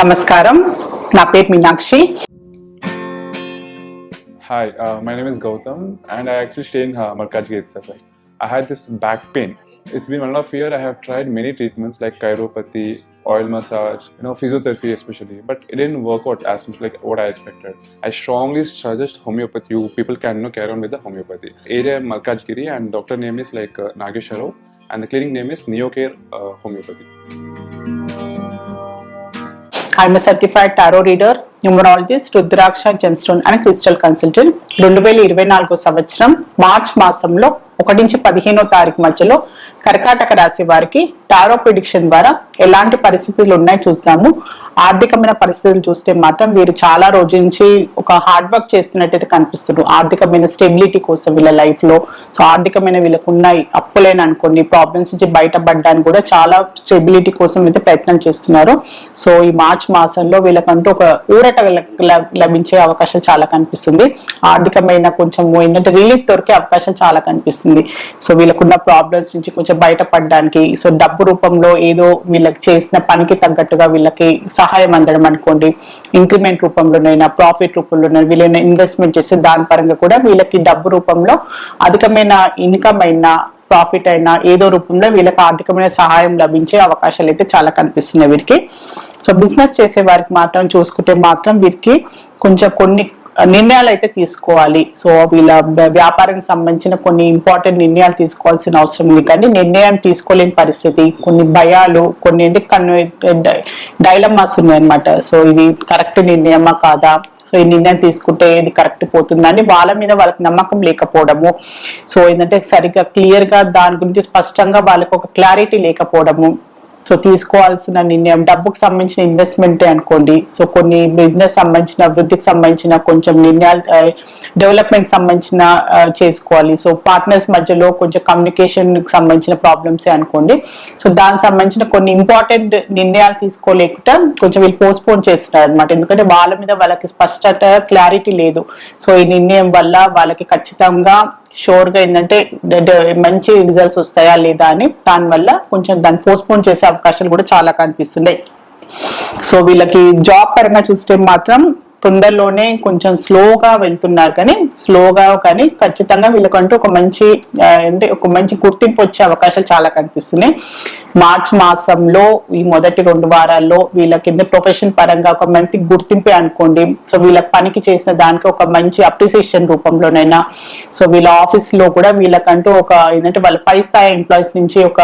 నమస్కారం నా పేరు Meenakshi Hi, uh, my name is Gautam, and I actually stay in uh, Malkajgiri itself. Like, I had this back pain. It's been one and a half year. I have tried many treatments like chiropathy, oil massage, you know, physiotherapy especially, but it didn't work out as much like what I expected. I strongly suggest homeopathy. You people can you know, carry on with the homeopathy. Area Malkajgiri, and doctor name is like uh, Nagesharov, and the clinic name is Neocare uh, Homeopathy. I'm certified tarot reader numerologist rudraksha gemstone and crystal consultant రెండు వేల ఇరవై నాలుగో సంవత్సరం March మాసంలో ఒకటి నుంచి పదిహేనో తారీఖు మధ్యలో కర్కాటక రాశి వారికి టారో ప్రిడిక్షన్ ద్వారా ఎలాంటి పరిస్థితులు ఉన్నాయి చూస్తాము ఆర్థికమైన పరిస్థితులు చూస్తే మాత్రం వీరు చాలా రోజుల నుంచి ఒక హార్డ్ వర్క్ చేస్తున్నట్టయితే కనిపిస్తున్నారు ఆర్థికమైన స్టెబిలిటీ కోసం వీళ్ళ లైఫ్లో. సో ఆర్థికమైన వీళ్ళకు ఉన్నాయి అప్పులేని అనుకోండి. ప్రాబ్లమ్స్ నుంచి బయటపడడానికి కూడా చాలా స్టెబిలిటీ కోసం అయితే ప్రయత్నం చేస్తున్నారు. సో ఈ మార్చ్ మాసంలో వీళ్ళకంటూ ఒక ఊరట లభించే అవకాశం చాలా కనిపిస్తుంది. ఆర్థికమైన కొంచెం ఏంటంటే రిలీఫ్ దొరికే అవకాశం చాలా కనిపిస్తుంది. సో వీళ్ళకున్న ప్రాబ్లమ్స్ నుంచి కొంచెం బయటపడడానికి సో డబ్బు రూపంలో ఏదో వీళ్ళకి చేసిన పనికి తగ్గట్టుగా వీళ్ళకి సహాయం అందడం అనుకోండి. ఇంక్రిమెంట్ రూపంలోనైనా ప్రాఫిట్ రూపంలోనైనా వీళ్ళైనా ఇన్వెస్ట్మెంట్ చేసి దాని పరంగా కూడా వీళ్ళకి డబ్బు రూపంలో అధికమైన ఇన్కమ్ అయినా ప్రాఫిట్ అయినా ఏదో రూపంలో వీళ్ళకి ఆర్థికమైన సహాయం లభించే అవకాశాలు అయితే చాలా కనిపిస్తున్నాయి వీరికి. సో బిజినెస్ చేసే వారికి మాత్రం చూసుకుంటే మాత్రం వీరికి కొంచెం కొన్ని నిర్ణయాలు అయితే తీసుకోవాలి. సో వీళ్ళ వ్యాపారానికి సంబంధించిన కొన్ని ఇంపార్టెంట్ నిర్ణయాలు తీసుకోవాల్సిన అవసరం ఉంది కానీ నిర్ణయం తీసుకోలేని పరిస్థితి కొన్ని భయాలు కొన్ని ఎందుకు డైలమాస్ ఉన్నాయన్నమాట. సో ఇది కరెక్ట్ నిర్ణయమా కాదా? సో ఈ నిర్ణయం తీసుకుంటే ఏది కరెక్ట్ పోతుందని వాళ్ళ మీద వాళ్ళకి నమ్మకం లేకపోవడము. సో ఏంటంటే సరిగ్గా క్లియర్గా దాని గురించి స్పష్టంగా వాళ్ళకి ఒక క్లారిటీ లేకపోవడము. సో తీసుకోవాల్సిన నిర్ణయం. డబ్బుకు సంబంధించిన ఇన్వెస్ట్మెంట్ అనుకోండి. సో కొన్ని బిజినెస్ సంబంధించిన వృద్ధికి సంబంధించిన కొంచెం నిర్ణయాలు డెవలప్మెంట్ సంబంధించిన చేసుకోవాలి. సో పార్ట్నర్స్ మధ్యలో కొంచెం కమ్యూనికేషన్ సంబంధించిన ప్రాబ్లమ్స్ అనుకోండి. సో దానికి సంబంధించిన కొన్ని ఇంపార్టెంట్ నిర్ణయాలు తీసుకోలేకుండా కొంచెం వీళ్ళు పోస్ట్పోన్ చేస్తున్నారు అనమాట ఎందుకంటే వాళ్ళ మీద వాళ్ళకి స్పష్టత క్లారిటీ లేదు. సో ఈ నిర్ణయం వల్ల వాళ్ళకి ఖచ్చితంగా షోర్గా ఏంటంటే మంచి రిజల్ట్స్ వస్తాయా లేదా అని దానివల్ల కొంచెం దాన్ని పోస్ట్పోన్ చేసే అవకాశాలు కూడా చాలా కనిపిస్తున్నాయి. సో వీళ్ళకి జాబ్ పరంగా చూస్తే మాత్రం తొందరలోనే కొంచెం స్లోగా వెళ్తున్నారు కానీ స్లోగా కానీ ఖచ్చితంగా వీళ్ళకంటూ ఒక మంచి అంటే ఒక మంచి గుర్తింపు వచ్చే అవకాశాలు చాలా కనిపిస్తున్నాయి. మార్చ్ మాసంలో ఈ మొదటి రెండు వారాల్లో వీళ్ళ కింద ప్రొఫెషన్ పరంగా ఒక మంచి గుర్తింపే అనుకోండి. సో వీళ్ళ పనికి చేసిన దానికి ఒక మంచి అప్రిసియేషన్ రూపంలోనైనా సో వీళ్ళ ఆఫీస్లో కూడా వీళ్ళకంటూ ఒక ఏంటంటే వాళ్ళ పై స్థాయి ఎంప్లాయీస్ నుంచి ఒక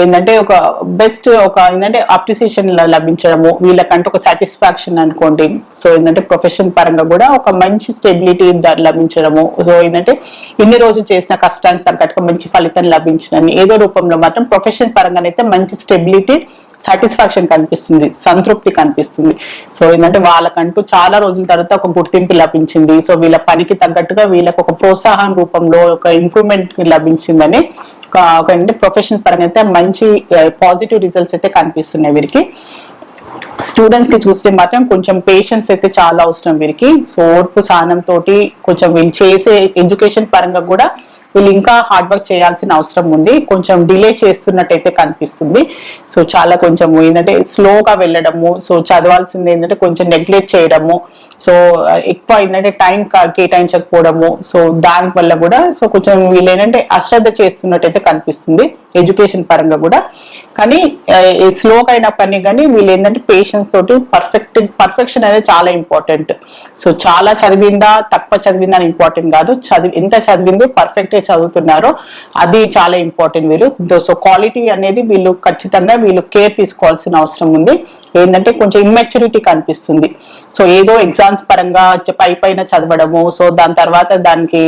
ఏంటంటే ఒక బెస్ట్ ఒక ఏంటంటే అప్రిసియేషన్ లభించడము వీళ్ళకంటూ ఒక సాటిస్ఫాక్షన్ అనుకోండి. సో ఏంటంటే ప్రొఫెషన్ పరంగా కూడా ఒక మంచి స్టెబిలిటీ లభించడము. సో ఏంటంటే ఇన్ని రోజులు చేసిన కష్టానికి తగ్గట్టుగా మంచి ఫలితం లభించడం ఏదో రూపంలో మాత్రం ప్రొఫెషన్ పరంగానైతే మంచి స్టెబిలిటీ సాటిస్ఫాక్షన్ కనిపిస్తుంది సంతృప్తి కనిపిస్తుంది. సో ఏంటంటే వాళ్ళకంటూ చాలా రోజుల తర్వాత ఒక గుర్తింపు లభించింది. సో వీళ్ళ పనికి తగ్గట్టుగా వీళ్ళకి ఒక ప్రోత్సాహం రూపంలో ఒక ఇంప్రూవ్మెంట్ లభించిందని ఒక ప్రొఫెషన్ పరంగా అయితే మంచి పాజిటివ్ రిజల్ట్స్ అయితే కనిపిస్తున్నాయి వీరికి. స్టూడెంట్స్కి చూస్తే మాత్రం కొంచెం పేషెన్స్ అయితే చాలా అవసరం వీరికి. సో ఓర్పు సహనం కొంచెం వీళ్ళు చేసే ఎడ్యుకేషన్ పరంగా కూడా వీళ్ళు ఇంకా హార్డ్ వర్క్ చేయాల్సిన అవసరం ఉంది. కొంచెం డిలే చేస్తున్నట్టయితే కనిపిస్తుంది. సో చాలా కొంచెం ఏంటంటే స్లోగా వెళ్ళడము సో చదవాల్సింది ఏంటంటే కొంచెం నెగ్లెక్ట్ చేయడము సో ఎక్కువ ఏంటంటే టైం కేటాయించకపోవడము సో దాని వల్ల కూడా సో కొంచెం వీళ్ళు ఏంటంటే అశ్రద్ధ చేస్తున్నట్టయితే కనిపిస్తుంది ఎడ్యుకేషన్ పరంగా కూడా. కానీ స్లోగా అయిన పని కానీ వీళ్ళు ఏంటంటే పేషెన్స్ తోటి పర్ఫెక్ట్ పర్ఫెక్షన్ అనేది చాలా ఇంపార్టెంట్ సో చాలా చదివిందా తక్కువ చదివిందా అని ఇంపార్టెంట్ కాదు. చదివి ఎంత చదివిందో పర్ఫెక్ట్ చదువుతున్నారో అది చాలా ఇంపార్టెంట్ వీళ్ళు. సో క్వాలిటీ అనేది వీళ్ళు ఖచ్చితంగా వీళ్ళు కేర్ తీసుకోవాల్సిన అవసరం ఉంది. ఏంటంటే కొంచెం ఇమ్మెచ్యూరిటీ కనిపిస్తుంది. సో ఏదో ఎగ్జామ్స్ పరంగా పై పైన చదవడము సో దాని తర్వాత దానికి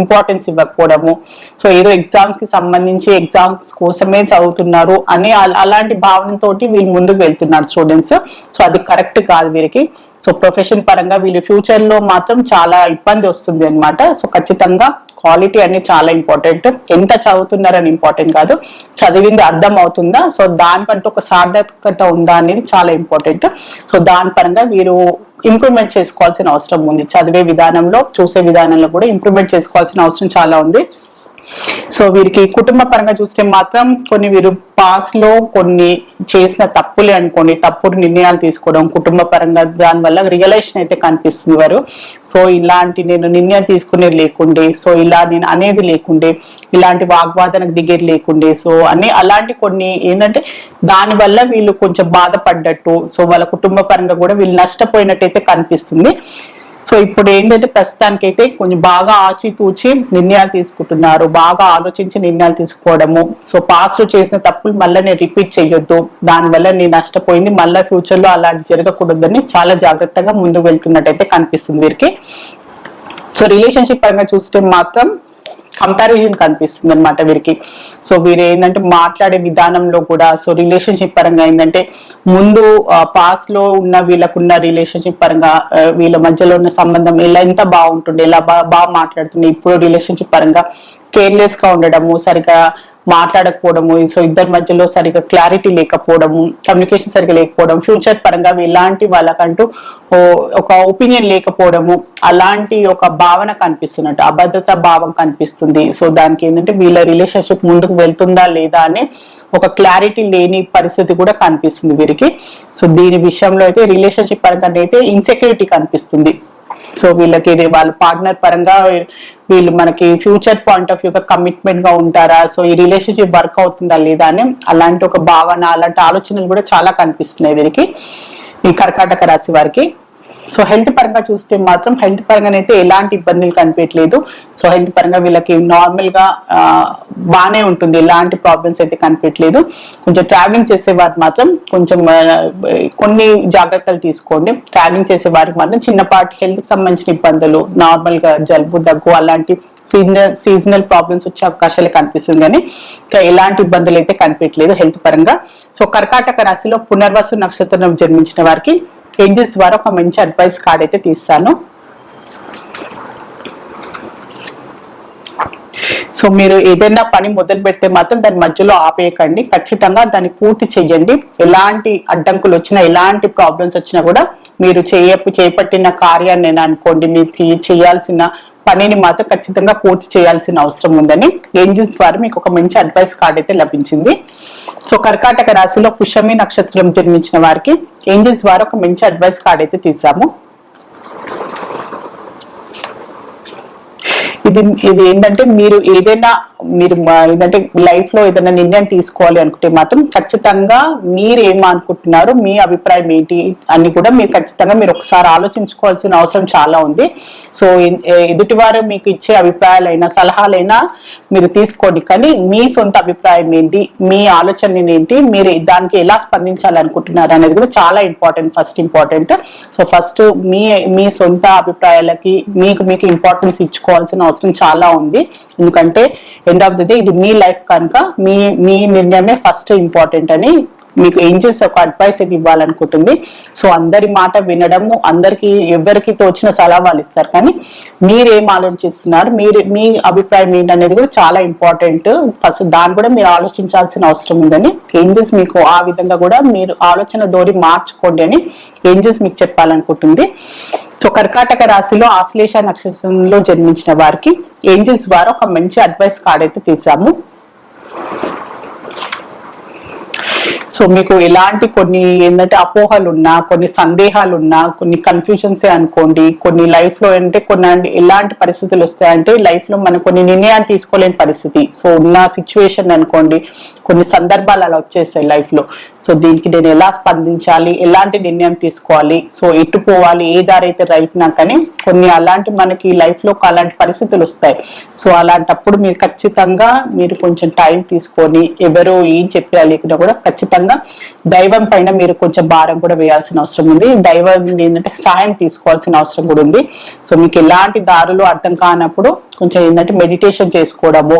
ఇంపార్టెన్స్ ఇవ్వకపోవడము సో ఏదో ఎగ్జామ్స్కి సంబంధించి ఎగ్జామ్స్ కోసమే చదువుతున్నారు అని అలాంటి భావనతోటి వీళ్ళు ముందుకు వెళ్తున్నారు స్టూడెంట్స్ సో అది కరెక్ట్ కాదు వీరికి. సో ప్రొఫెషన్ పరంగా వీళ్ళు ఫ్యూచర్లో మాత్రం చాలా ఇబ్బంది వస్తుంది అనమాట సో ఖచ్చితంగా క్వాలిటీ అనేది చాలా ఇంపార్టెంట్ ఎంత చదువుతున్నారని ఇంపార్టెంట్ కాదు. చదివింది అర్థం అవుతుందా? సో దానికంటూ ఒక సార్థకత ఉందా అనేది చాలా ఇంపార్టెంట్ సో దాని పరంగా మీరు ఇంప్రూవ్మెంట్ చేసుకోవాల్సిన అవసరం ఉంది. చదివే విధానంలో చూసే విధానంలో కూడా ఇంప్రూవ్మెంట్ చేసుకోవాల్సిన అవసరం చాలా ఉంది. సో వీరికి కుటుంబ పరంగా చూస్తే మాత్రం కొన్ని వీరు పాస్లో కొన్ని చేసిన తప్పులే అనుకోండి. తప్పుడు నిర్ణయాలు తీసుకోవడం కుటుంబ పరంగా దానివల్ల రియలైజేషన్ అయితే కనిపిస్తుంది వారు. సో ఇలాంటి నేను నిర్ణయం తీసుకునేది లేకుండే సో ఇలా నేను అనేది లేకుండే ఇలాంటి వాగ్వాదనకు దిగేది లేకుండే సో అని అలాంటి కొన్ని ఏంటంటే దానివల్ల వీళ్ళు కొంచెం బాధపడ్డట్టు సో వాళ్ళ కుటుంబ పరంగా కూడా వీళ్ళు నష్టపోయినట్టయితే కనిపిస్తుంది. సో ఇప్పుడు ఏంటంటే ప్రస్తుతానికైతే కొంచెం బాగా ఆచితూచి నిర్ణయాలు తీసుకుంటున్నారు. బాగా ఆలోచించి నిర్ణయాలు తీసుకోవడము. సో పాస్ట్ చేసిన తప్పులు మళ్ళీ నేను రిపీట్ చేయొద్దు. దానివల్ల నేను నష్టపోయింది. మళ్ళీ ఫ్యూచర్లో అలాంటి జరగకూడదని చాలా జాగ్రత్తగా ముందుకు వెళ్తున్నట్టయితే కనిపిస్తుంది వీరికి. సో రిలేషన్షిప్ పరంగా చూస్తే మాత్రం కంపారిజన్ కనిపిస్తుంది అనమాట వీరికి. సో వీరు ఏంటంటే మాట్లాడే విధానంలో కూడా సో రిలేషన్షిప్ పరంగా ఏంటంటే ముందు పాస్ట్లో ఉన్న వీళ్ళకున్న రిలేషన్షిప్ పరంగా వీళ్ళ మధ్యలో ఉన్న సంబంధం ఎలా ఎంత బాగుంటుండే ఎలా బా బాగా మాట్లాడుతుండే ఇప్పుడు రిలేషన్షిప్ పరంగా కేర్లెస్గా ఉండడము సరిగా మాట్లాడకపోవడము. సో ఇద్దరి మధ్యలో సరిగా క్లారిటీ లేకపోవడము కమ్యూనికేషన్ సరిగా లేకపోవడం ఫ్యూచర్ పరంగా ఇలాంటి వాళ్ళకంటూ ఒక ఒపీనియన్ లేకపోవడము అలాంటి ఒక భావన కనిపిస్తున్నట్టు అభద్రత భావం కనిపిస్తుంది. సో దానికి ఏంటంటే వీళ్ళ రిలేషన్షిప్ ముందుకు వెళ్తుందా లేదా అని ఒక క్లారిటీ లేని పరిస్థితి కూడా కనిపిస్తుంది వీరికి. సో దీని విషయంలో అయితే రిలేషన్షిప్ పరంగా అయితే ఇన్సెక్యూరిటీ కనిపిస్తుంది. సో వీళ్ళకి ఇది వాళ్ళ పార్ట్నర్ పరంగా వీళ్ళు మనకి ఫ్యూచర్ పాయింట్ ఆఫ్ వ్యూగా కమిట్మెంట్గా ఉంటారా? సో ఈ రిలేషన్షిప్ వర్క్ అవుతుందా లేదా అని అలాంటి ఒక భావన అలాంటి ఆలోచనలు కూడా చాలా కనిపిస్తున్నాయి వీరికి. ఈ కర్కాటక రాశి వారికి. సో హెల్త్ పరంగా చూస్తే మాత్రం హెల్త్ పరంగానైతే ఎలాంటి ఇబ్బందులు కనిపించలేదు సో హెల్త్ పరంగా వీళ్ళకి నార్మల్గా బానే ఉంటుంది. ఎలాంటి ప్రాబ్లమ్స్ అయితే కనిపించలేదు కొంచెం ట్రావెలింగ్ చేసే వారు మాత్రం కొంచెం కొన్ని జాగ్రత్తలు తీసుకోండి. ట్రావెలింగ్ చేసే వారికి మాత్రం చిన్నపాటి హెల్త్కి సంబంధించిన ఇబ్బందులు నార్మల్గా జలుబు దగ్గు అలాంటి సీజనల్ సీజనల్ ప్రాబ్లమ్స్ వచ్చే అవకాశాలు కనిపిస్తుంది. కానీ ఇంకా ఎలాంటి ఇబ్బందులు అయితే కనిపించలేదు హెల్త్ పరంగా. సో కర్కాటక రాశిలో పునర్వసు నక్షత్రం జన్మించిన వారికి చేంజెస్ ద్వారా ఒక మంచి అడ్వైస్ కార్డ్ అయితే తీస్తాను. సో మీరు ఏదైనా పని మొదలు పెడితే మాత్రం దాని మధ్యలో ఆపేయకండి. ఖచ్చితంగా దాన్ని పూర్తి చేయండి. ఎలాంటి అడ్డంకులు వచ్చినా ఎలాంటి ప్రాబ్లమ్స్ వచ్చినా కూడా మీరు చేయ చేపట్టిన కార్యాన్ని అనుకోండి మీరు చేయాల్సిన పనిని మాత్రం ఖచ్చితంగా పూర్తి చేయాల్సిన అవసరం ఉందని ఏంజిన్స్ ద్వారా మీకు ఒక మంచి అడ్వైస్ కార్డ్ అయితే లభించింది. సో కర్కాటక రాశిలో పుష్యమి నక్షత్రం జన్మించిన వారికి ఏంజిన్స్ ద్వారా ఒక మంచి అడ్వైస్ కార్డ్ అయితే తీసాము. ఇది ఇది ఏంటంటే మీరు ఏదైనా మీరు ఏంటంటే లైఫ్లో ఏదైనా నిర్ణయం తీసుకోవాలి అనుకుంటే మాత్రం ఖచ్చితంగా మీరు ఏమనుకుంటున్నారు మీ అభిప్రాయం ఏంటి అని కూడా మీరు ఖచ్చితంగా మీరు ఒకసారి ఆలోచించుకోవాల్సిన అవసరం చాలా ఉంది. సో ఎ- ఎదుటివారు మీకు ఇచ్చే అభిప్రాయాలైనా సలహాలైనా మీరు తీసుకోండి. కానీ మీ సొంత అభిప్రాయం ఏంటి? మీ ఆలోచన ఏంటి? మీరు దానికి ఎలా స్పందించాలనుకుంటున్నారు అనేది కూడా చాలా important first important so first మీ మీ సొంత అభిప్రాయాలకి మీకు మీకు ఇంపార్టెన్స్ ఇచ్చుకోవాల్సిన అవసరం చాలా ఉంది. ఎందుకంటే ఎండ్ ఆఫ్ ది డే ఇది మీ లైఫ్ కనుక మీ మీ నిర్ణయమే ఫస్ట్ ఇంపార్టెంట్ అని మీకు ఏంజెస్ ఒక అడ్వైస్ ఇది ఇవ్వాలనుకుంటుంది. సో అందరి మాట వినడము అందరికి ఎవరికి తోచిన సలహా వాళ్ళు ఇస్తారు. కానీ మీరేం ఆలోచిస్తున్నారు? మీరు మీ అభిప్రాయం ఏంటనేది కూడా చాలా ఇంపార్టెంట్ ఫస్ట్ దాన్ని కూడా మీరు ఆలోచించాల్సిన అవసరం ఉందని ఏంజెస్ మీకు ఆ విధంగా కూడా మీరు ఆలోచన దోరి మార్చుకోండి అని ఏంజెస్ మీకు చెప్పాలనుకుంటుంది. సో కర్కాటక రాశిలో ఆశ్లేష నక్షత్రంలో జన్మించిన వారికి ఏంజల్స్ ద్వారా ఒక మంచి అడ్వైస్ కార్డ్ అయితే తీసాము. సో మీకు ఎలాంటి కొన్ని ఏంటంటే అపోహలు ఉన్నా కొన్ని సందేహాలు ఉన్నా కొన్ని కన్ఫ్యూజన్స్ అనుకోండి కొన్ని లైఫ్లో అంటే కొన్ని ఎలాంటి పరిస్థితులు వస్తాయంటే లైఫ్లో మనం కొన్ని నిర్ణయాలు తీసుకోలేని పరిస్థితి. సో ఉన్న సిచ్యువేషన్ అనుకోండి కొన్ని సందర్భాలు అలా వచ్చేస్తాయి లైఫ్లో. సో దీనికి నేను ఎలా స్పందించాలి? ఎలాంటి నిర్ణయం తీసుకోవాలి? సో ఎటు పోవాలి? ఏ దారి అయితే రైట్ నాకని కొన్ని అలాంటి మనకి లైఫ్లో అలాంటి పరిస్థితులు వస్తాయి. సో అలాంటప్పుడు మీరు ఖచ్చితంగా మీరు కొంచెం టైం తీసుకొని ఎవరు ఏం చెప్పాలి లేకుండా కూడా ఖచ్చితంగా దైవం పైన మీరు కొంచెం భారం కూడా వేయాల్సిన అవసరం ఉంది. దైవం ఏంటంటే సహాయం తీసుకోవాల్సిన అవసరం కూడా ఉంది. సో మీకు ఎలాంటి దారులు అర్థం కానప్పుడు కొంచెం ఏంటంటే మెడిటేషన్ చేసుకోవడము.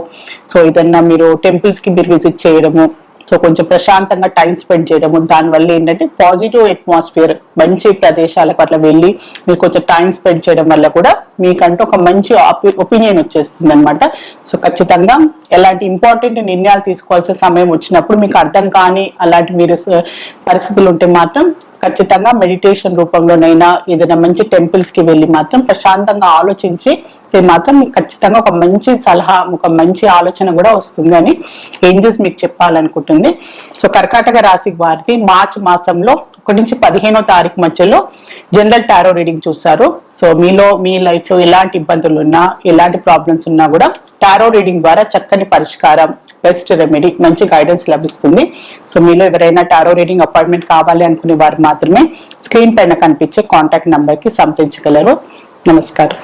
సో ఏదన్నా మీరు టెంపుల్స్కి మీరు విజిట్ చేయడము. సో కొంచెం ప్రశాంతంగా టైం స్పెండ్ చేయడము దానివల్ల ఏంటంటే పాజిటివ్ అట్మాస్ఫియర్ మంచి ప్రదేశాలకు అట్లా వెళ్ళి మీరు కొంచెం టైం స్పెండ్ చేయడం వల్ల కూడా మీకంటూ ఒక మంచి ఒపీనియన్ వచ్చేస్తుంది అనమాట సో ఖచ్చితంగా ఎలాంటి ఇంపార్టెంట్ నిర్ణయాలు తీసుకోవాల్సిన సమయం వచ్చినప్పుడు మీకు అర్థం కాని అలాంటి మీరు పరిస్థితులు ఉంటే మాత్రం ఖచ్చితంగా మెడిటేషన్ రూపంలోనైనా ఏదైనా మంచి టెంపుల్స్కి వెళ్ళి మాత్రం ప్రశాంతంగా ఆలోచించి మాత్రం మీకు ఖచ్చితంగా ఒక మంచి సలహా ఒక మంచి ఆలోచన కూడా వస్తుందని ఏంజెస్ మీకు చెప్పాలనుకుంటుంది. సో కర్కాటక రాశి వారికి మార్చ్ మాసంలో ఒకటి నుంచి పదిహేనో తారీఖు మధ్యలో జనరల్ టారో రీడింగ్ చూస్తారు. సో మీలో మీ లైఫ్లో ఎలాంటి ఇబ్బందులు ఉన్నా ఎలాంటి ప్రాబ్లమ్స్ ఉన్నా కూడా టారో రీడింగ్ ద్వారా చక్కని పరిష్కారం బెస్ట్ రెమెడీ మంచి గైడెన్స్ లభిస్తుంది. సో మీలో ఎవరైనా టారో రీడింగ్ అపాయింట్మెంట్ కావాలి అనుకునే వారు మాత్రమే స్క్రీన్ పైన కనిపించే కాంటాక్ట్ నంబర్కి సంప్రదించగలరు. నమస్కారం.